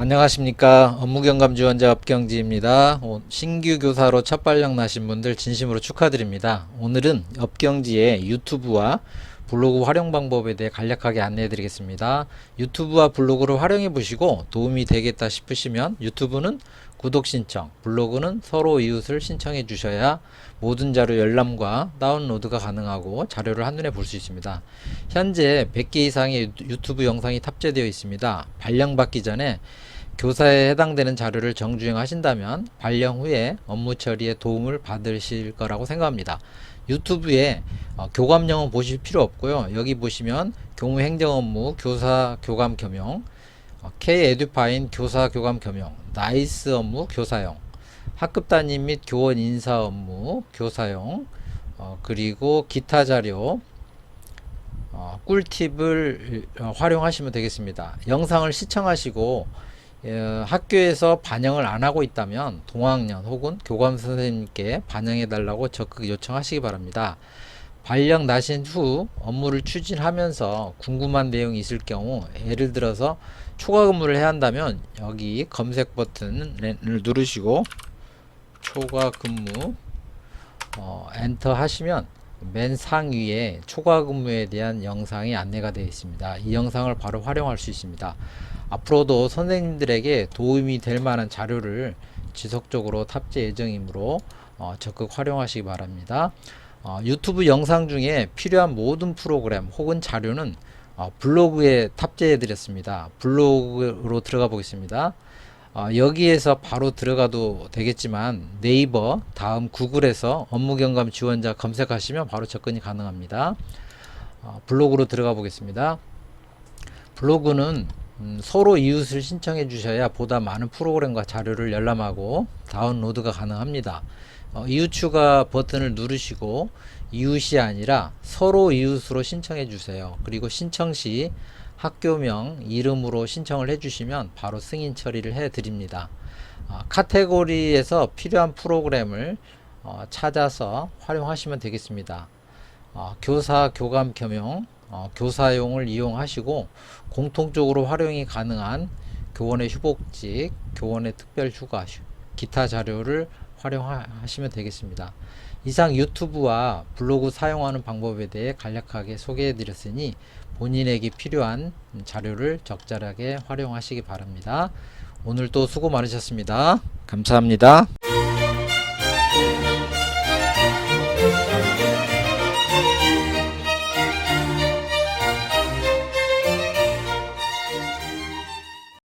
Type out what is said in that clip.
안녕하십니까 업무경감 지원자 업경지입니다. 오- 신규 교사로 첫 발령 나신 분들 진심으로 축하드립니다. 오늘은 업경지의 유튜브와 블로그 활용 방법에 대해 간략하게 안내해 드리겠습니다. 유튜브와 블로그를 활용해 보시고 도움이 되겠다 싶으시면 유튜브는 구독 신청, 블로그는 서로 이웃을 신청해 주셔야 모든 자료 열람과 다운로드가 가능하고 자료를 한눈에 볼 수 있습니다. 현재 100개 이상의 유- 유튜브 영상이 탑재되어 있습니다. 발령받기 전에 교사에 해당되는 자료를 정주행하신다면 발령 후에 업무 처리에 도움을 받으실 거라고 생각합니다. 유튜브에 어, 교감 영어 보실 필요 없고요. 여기 보시면 교무 행정 업무, 교사 교감 겸용, 어, K 에듀파인 교사 교감 겸용, 나이스 업무 교사용, 학급 담임 및 교원 인사 업무 교사용, 어, 그리고 기타 자료, 어, 꿀팁을 어, 활용하시면 되겠습니다. 영상을 시청하시고 어, 학교에서 반영을 안 하고 있다면 동학년 혹은 교감 선생님께 반영해 달라고 적극 요청하시기 바랍니다. 발령 나신 후 업무를 추진하면서 궁금한 내용이 있을 경우 예를 들어서 초과 근무를 해야 한다면 여기 검색 버튼을 누르시고 초과 근무 어, 엔터 하시면 맨 상 위에 초과 근무에 대한 영상이 안내가 되어 있습니다. 이 영상을 바로 활용할 수 있습니다. 앞으로도 선생님들에게 도움이 될 만한 자료를 지속적으로 탑재 예정이므로 어, 적극 활용하시기 바랍니다. 어, 유튜브 영상 중에 필요한 모든 프로그램 혹은 자료는 어, 블로그에 탑재해 드렸습니다. 블로그로 들어가 보겠습니다. 어, 여기에서 바로 들어가도 되겠지만 네이버 다음 구글에서 업무 경감 지원자 검색하시면 바로 접근이 가능합니다. 어, 블로그로 들어가 보겠습니다. 블로그는 음, 서로 이웃을 신청해 주셔야 보다 많은 프로그램과 자료를 열람하고 다운로드가 가능합니다. 어, 이웃 추가 버튼을 누르시고 이웃이 아니라 서로 이웃으로 신청해 주세요. 그리고 신청 시 학교명 이름으로 신청을 해 주시면 바로 승인 처리를 해 드립니다. 아, 카테고리에서 필요한 프로그램을 어, 찾아서 활용하시면 되겠습니다. 어, 교사 교감 겸용 어, 교사용을 이용하시고 공통적으로 활용이 가능한 교원의 휴복직, 교원의 특별 휴가, 휴- 기타 자료를 활용하시면 되겠습니다. 이상 유튜브와 블로그 사용하는 방법에 대해 간략하게 소개해 드렸으니 본인에게 필요한 자료를 적절하게 활용하시기 바랍니다. 오늘도 수고 많으셨습니다. 감사합니다.